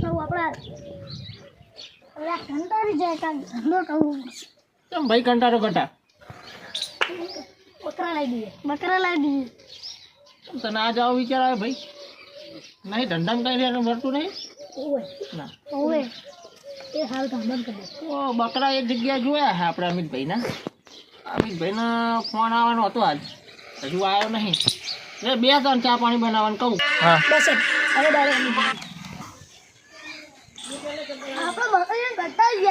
કરવું આપણે કંટાળી જાય કાંઈક ધંધો કરવો પડશે કેમ ભાઈ કંટાળો કટા બકરા લાવી દઈએ. બકરા લાવી દઈએ. તને આ જાવ વિચાર આવે ભાઈ. નહીં ધંધામાં કઈ રેવાનું મળતું નહીં? ઓવે. ના. ઓવે. એ હાલ કામ બંધ કરી બકરા એક જગ્યાએ જોયા છે આપણે અમિતભાઈના. અમિતભાઈનો ફોન આવવાનો હતો આજ. હજુ આવ્યો નહીં. એ બે ત્રણ ચા પાણી બનાવવાનું કહું. હા. બસ હવે ડાયરેક્ટ આપણે બકરી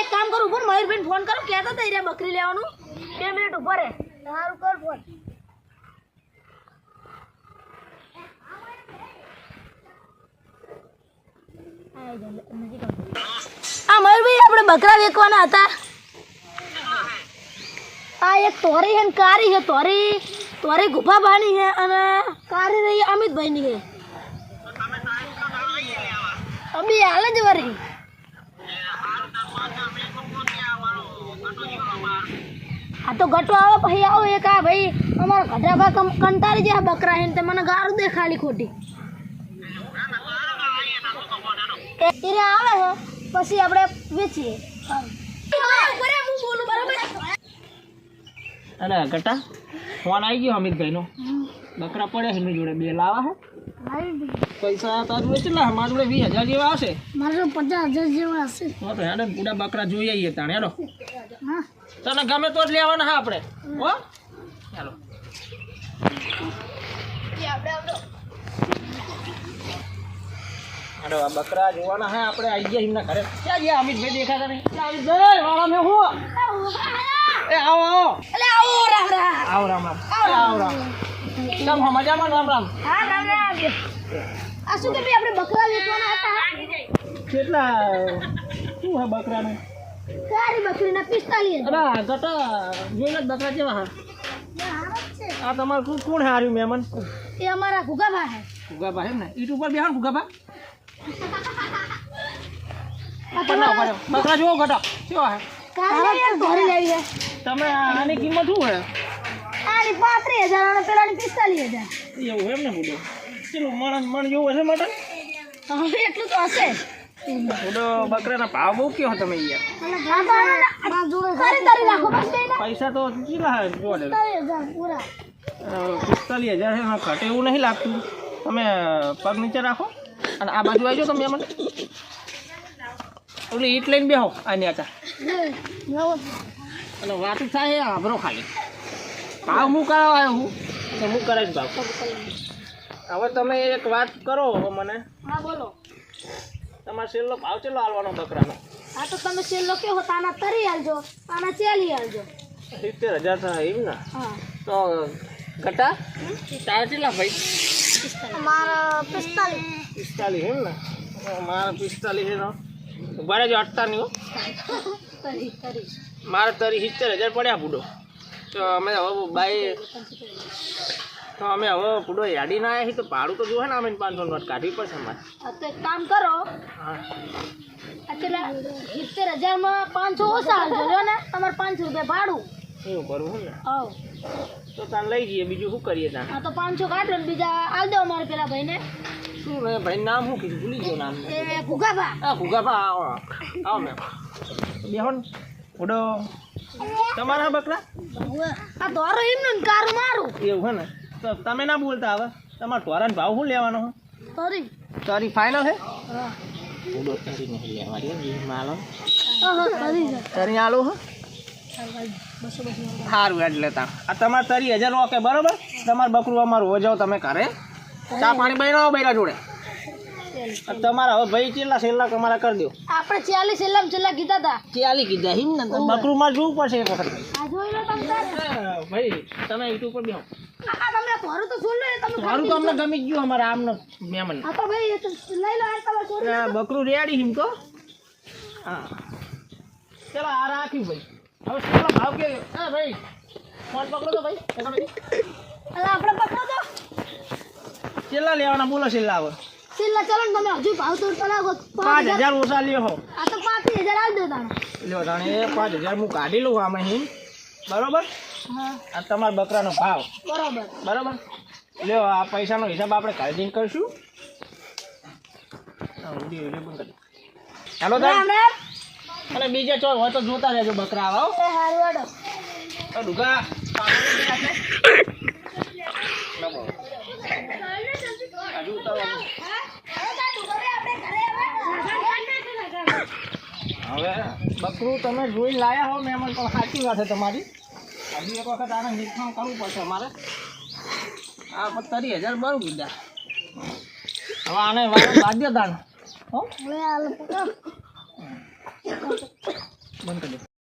એક કામ કરું ઉપર મયુરભાઈ ફોન કરો કહેતા હતા એરિયા બકરી લેવાનું. બે મિનિટ ઊભો રહે સારું કર ફોન. આ મયુરભાઈ આપણે બકરા વેચવાના હતા. આ એક તોરી છે કારી છે તોરી. તોરી ગુફા બાની છે અને કારી રહી અમિતભાઈની છે. અમી હાલ જ વરી આ તો ગટો આવે પછી આવો એક આ ભાઈ અમારા ગઢા ભા કંટાળી જાય બકરા હે ને તે મને ગારું દે ખાલી ખોટી. એ એને આવે છે પછી આપણે વેચીએ. અરે ઘટા ફોન આવી ગયો અમિતભાઈનો બકરા પડ્યા છે એમની જોડે બે લાવા છે પૈસા તારું કેટલા મારા જોડે વીસ હજાર જેવા આવશે મારા પચાસ હજાર જેવા હશે. તો તો હેડે પૂડા બકરા જોઈ આવીએ તાણે હેડો. હા. તને ગમે તો જ લેવાના હા આપણે. હો? ચાલો આ બકરા જોવાના હા આપણે આવી ગયા એમના ઘરે. ક્યાં ગયા? અમિતભાઈ દેખાતા નહીં. અમિતભાઈ વાળા મેં હું? એ આવો આવો. એટલે આવો રામ રામ. આવો રામ રામ. આવો રામ. મજામાં? રામ રામ. હા રામ રામ. આ શું કે આપણે બકરા વેચવાના હતા? કેટલા? શું હે બકરાનું? કારી બકરીના પિસ્તાલીસ અરે ગટા જોઈને બકરા કેવા હા આ તમારું શું કોણ હાર્યું મેમન એ અમારા ગુગાભા છે. ફુગાબા હે ને? ઈટ ઉપર બેહાણ ઉપર બકરા જુઓ ગટા કેવા હે તમે આની કિંમત શું હે આની પાંત્રીસ હજાર અને પેલાની પિસ્તાલીસ હજાર. એવું એમ ને બોલો ચલો મણ મણ જેવું હશે મટન હવે એટલું તો હશે. બુડો બકરાના ભાવ બહુ કયો તમે યાર? પૈસા. તો કેટલા જોડે પિસ્તાલીસ હજાર છે ઘટે એવું નહીં લાગતું. તમે પગ નીચે રાખો અને આ બાજુ આવજો તમે મને ઓલી ઈટ લઈને બેહો આની આચા અને વાત થાય આભરો ખાલી. ભાવ હું કરાવ આવ્યો હું? તો હું કરાવીશ ભાવ. હવે તમે એક વાત કરો મને. હા બોલો. તમારે છેલ્લો ભાવ ચેલો હાલવાનો બકરાનો? આ તો તમે છેલ્લો કેવો તાના તરી હાલજો આના ચેલી હાલજો. સિત્તેર હજાર થાય એમ ને? તો ઘટા? તારા કેટલા ભાઈ? મારા પિસ્તાલીસ. પિસ્તાલીસ એમ ને? મારા પિસ્તાલીસ એનો. તો બરે અટતા નહીં મારે તરી સિત્તેર હજાર પડ્યા પૂડો તો અમે હવે બાઈ તો અમે હવે પૂડો યાડી ના આવ્યા તો ભાડું તો જોવે ને અમે પાંચસો નોટ કાઢવી પડશે અમારે. તો એક કામ કરો. હા. કેટલા સિત્તેર હજારમાં પાંચસો ઓછા હાલજો જો ને તમારે પાંચસો રૂપિયા ભાડું. એવું કરવું ને? તો તાને લઈ જઈએ બીજું શું કરીએ તાને આ તો પાંચસો કાઢો ને બીજા હાલ દો પેલા ભાઈને. શું ભાઈ નામ શું કીધું? ભૂલી ગયો નામ. એ ભૂગાભા. આ ભૂગાભા આવો આવો. મેમ. બેહો ને. તમારા બકરા? આ ધોરો એમનું કારું મારું. એવું હે ને? તો તમે ના બોલતા હવે? તમારે ઢોરાનો ભાવ શું લેવાનો સોરી. સોરી ફાઇનલ હે. તારી આલો હે. સારું એટલે લેતા. આ તમારે તરી હજાર ઓકે બરોબર? તમારે બકરું અમારું હો જાઓ તમે ઘરે. ચા પાણી બનાવો બૈરા જોડે. તમારા હવે ભાઈ કેટલા છેલ્લા તમારા કરી દો. આપણે ચાલીસ છેલ્લા છેલ્લા કીધા હતા. ચાલી કીધા હિમ ને બકરું માં જોવું પડશે એક વખત. ભાઈ તમે યુટ્યુબ પર બેહો. મારું બકરું રેડી હિમ તો હા. ચલો આ રાખ્યું ભાઈ. હવે કેટલો ભાવ કે ભાઈ ફોન પકડો તો ભાઈ. આપણે પકડો તો. લેવાના બોલો છેલ્લા હવે. છેલ્લા ચલણ તમે હજુ ભાવ તો ચલાવો પાંચ હજાર ઓછા લ્યો આ તો પાંચ હજાર આવી દો તાણે. લ્યો તાણે એ પાંચ હજાર હું કાઢી લઉં આમાં હિમ બરોબર? હા. આ તમારા બકરાનો ભાવ. બરોબર. બરોબર? લ્યો આ પૈસાનો હિસાબ આપણે કાઢીને કરશું. હા. હેલો રામ રામ. અને બીજે ચોર હોય તો જોતા રહેજો બકરા આવો એ હારું તો ડુગા. ના બોલો. હજુ ઉતારવાનું. બકરું તમે જોઈ લાયા હો મહેમાન, પણ સાચી વાત છે તમારી. હજુ એક વખત આને નિરીક્ષણ કરવું પડશે અમારે. આ પત્તરી હજાર બરું કીધા હવે આને બાધ્યતા હો? બંધ કરી